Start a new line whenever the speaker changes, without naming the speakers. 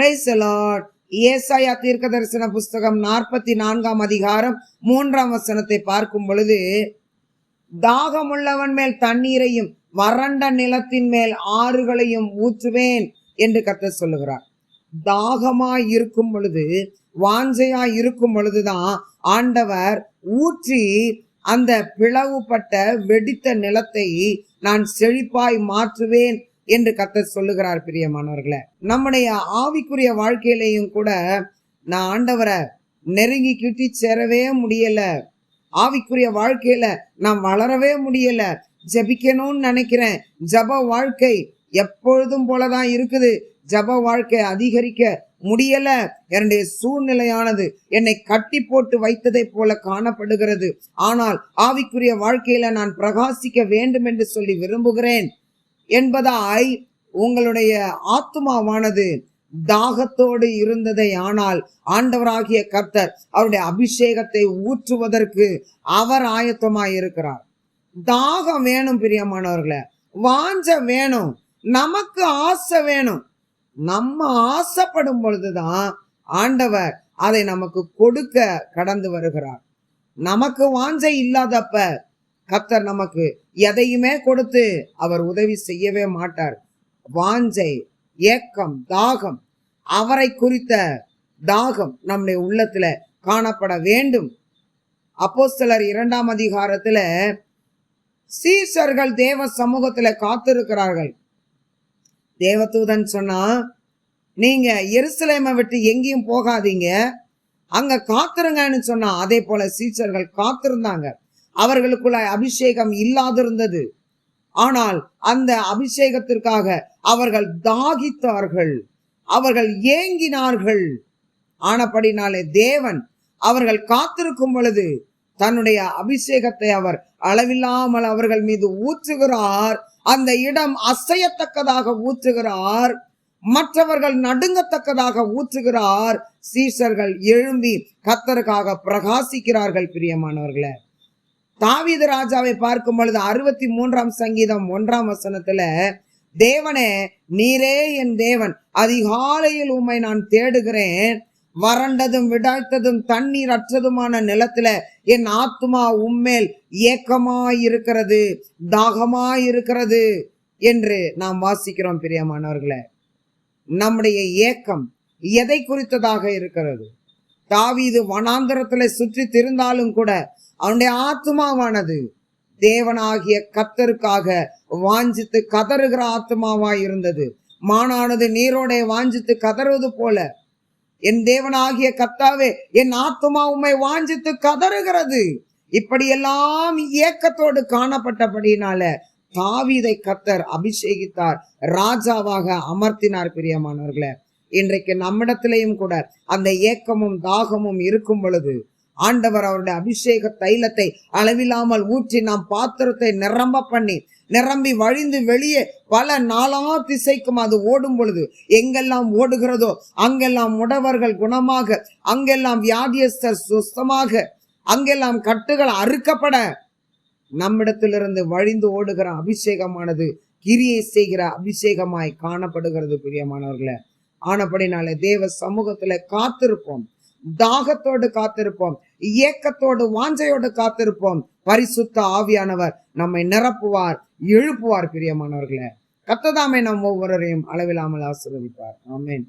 Price Lord ஏசாயா தீர்க்க தரிசன புஸ்தகம் நாற்பத்தி நான்காம் அதிகாரம் மூன்றாம் வசனத்தை பார்க்கும் பொழுது தாகமுள்ளவன் மேல் தண்ணீரையும் வறண்ட நிலத்தின் மேல் ஆறுகளையும் ஊற்றுவேன் என்று கத்த சொல்லுகிறார். தாகமாய் இருக்கும் பொழுது வாஞ்சையாய் இருக்கும் பொழுதுதான் ஆண்டவர் ஊற்றி அந்த பிளவுபட்ட வெடித்த நிலத்தை நான் செழிப்பாய் மாற்றுவேன் என்று கத்தர் சொல்லுகிறார் பிரியமானவர்களே. நம்முடைய ஆவிக்குரிய வாழ்க்கையிலையும் கூட நான் ஆண்டவரை நெருங்கி கிட்டி சேரவே முடியல. ஆவிக்குரிய வாழ்க்கையில நான் வளரவே முடியல. ஜெபிக்கணும்னு நினைக்கிறேன். ஜப வாழ்க்கை எப்பொழுதும் போலதான் இருக்குது. ஜப வாழ்க்கை அதிகரிக்க முடியல. என்னுடைய சூழ்நிலையானது என்னை கட்டி போட்டு வைத்ததை போல காணப்படுகிறது. ஆனால் ஆவிக்குரிய வாழ்க்கையில நான் பிரகாசிக்க வேண்டும் என்று சொல்லி விரும்புகிறேன். என்பதாய் உங்களுடைய ஆத்மாவானது தாகத்தோடு இருந்ததை ஆனால் ஆண்டவராகிய கர்த்தர் அவருடைய அபிஷேகத்தை ஊற்றுவதற்கு அவர் ஆயத்தமாய் இருக்கிறார். தாகம் வேணும் பிரியமானவர்களை. வாஞ்ச வேணும். நமக்கு ஆசை வேணும். நம்ம ஆசைப்படும் பொழுதுதான் ஆண்டவர் அதை நமக்கு கொடுக்க கடந்து வருகிறார். நமக்கு வாஞ்சை இல்லாதப்ப கத்தர் நமக்கு எதையுமே கொடுத்து அவர் உதவி செய்யவே மாட்டார். வாஞ்சை ஏக்கம் தாகம் அவரை குறித்த தாகம் நம்முடைய உள்ளத்துல காணப்பட வேண்டும். அப்போஸ்தலர் இரண்டாம் அதிகாரத்துல சீசர்கள் தேவ சமூகத்துல காத்திருக்கிறார்கள். தேவதூதன் சொன்னா நீங்க எருசலேமை விட்டு எங்கேயும் போகாதீங்க. அங்க காத்திருங்கன்னு சொன்னா அதே போல சீசர்கள் காத்திருந்தாங்க. அவர்களுக்குள்ள அபிஷேகம் இல்லாதிருந்தது. ஆனால் அந்த அபிஷேகத்திற்காக அவர்கள் தாகித்தார்கள். அவர்கள் ஏங்கினார்கள். ஆனப்படினாலே தேவன் அவர்கள் காத்திருக்கும் பொழுது தன்னுடைய அபிஷேகத்தை அவர் அளவில்லாமல் அவர்கள் மீது ஊற்றுகிறார். அந்த இடம் அசையத்தக்கதாக ஊற்றுகிறார். மற்றவர்கள் நடுங்கத்தக்கதாக ஊற்றுகிறார். சீசர்கள் எழும்பி கத்தருக்காக பிரகாசிக்கிறார்கள் பிரியமானவர்களே. தாவீது ராஜாவை பார்க்கும் பொழுது அறுபத்தி மூன்றாம் சங்கீதம் ஒன்றாம் வசனத்துல தேவனே நீரே என் தேவன். அதிகாலையில் உம்மை நான் தேடுகிறேன். வறண்டதும் விடாய்த்ததும் தண்ணீர் அற்றதுமான நிலத்துல என் ஆத்துமா உம்மேல் ஏக்கமாயிருக்கிறது தாகமாயிருக்கிறது என்று நாம் வாசிக்கிறோம் பிரியமானவர்களே. நம்முடைய ஏக்கம் எதை குறித்ததாக இருக்கிறது? தாவீது வனாந்தரத்துல சுற்றி திருந்தாலும் கூட அவனுடைய ஆத்மாவானது தேவனாகிய கத்தருக்காக வாஞ்சித்து கதறுகிற ஆத்மாவாய் இருந்தது மானானது நீரோட வாஞ்சித்து கதறுவது போல. என் தேவனாகிய கத்தாவே என் ஆத்மா உம்மை வாஞ்சித்து கதறுகிறது. இப்படியெல்லாம் ஏக்கத்தோடு காணப்பட்டபடினால தாவீதை கத்தர் அபிஷேகித்தார். ராஜாவாக அமர்த்தினார் பிரியமானவர்களே. இன்றைக்கு நம்மிடத்திலையும் கூட அந்த ஏக்கமும் தாகமும் இருக்கும் பொழுது ஆண்டவர் அவருடைய அபிஷேக தைலத்தை அளவில்லாமல் ஊற்றி நாம் பாத்திரத்தை நிரம்ப பண்ணி நிரம்பி வழிந்து வெளியே பல நாளா திசைக்கும் அது ஓடும் பொழுது எங்கெல்லாம் ஓடுகிறதோ அங்கெல்லாம் உடவர்கள் குணமாக அங்கெல்லாம் வியாதியஸ்தர் சுஸ்தமாக அங்கெல்லாம் கட்டுகள் அறுக்கப்பட நம்மிடத்திலிருந்து வழிந்து ஓடுகிற அபிஷேகமானது கிரியை செய்கிற அபிஷேகமாய் காணப்படுகிறது பிரியமானவர்களே. ஆனபடினாலே தேவ சமூகத்துல காத்திருப்போம். தாகத்தோடு காத்திருப்போம் ஏக்கத்தோடு வாஞ்சையோடு காத்திருப்போம். பரிசுத்த ஆவியானவர் நம்மை நிரப்புவார் எழுப்புவார் பிரியமானவர்களே. கத்ததாமே நம் ஒவ்வொருவரையும் அளவில்லாமல் ஆசீர்வதிப்பார். ஆமேன்.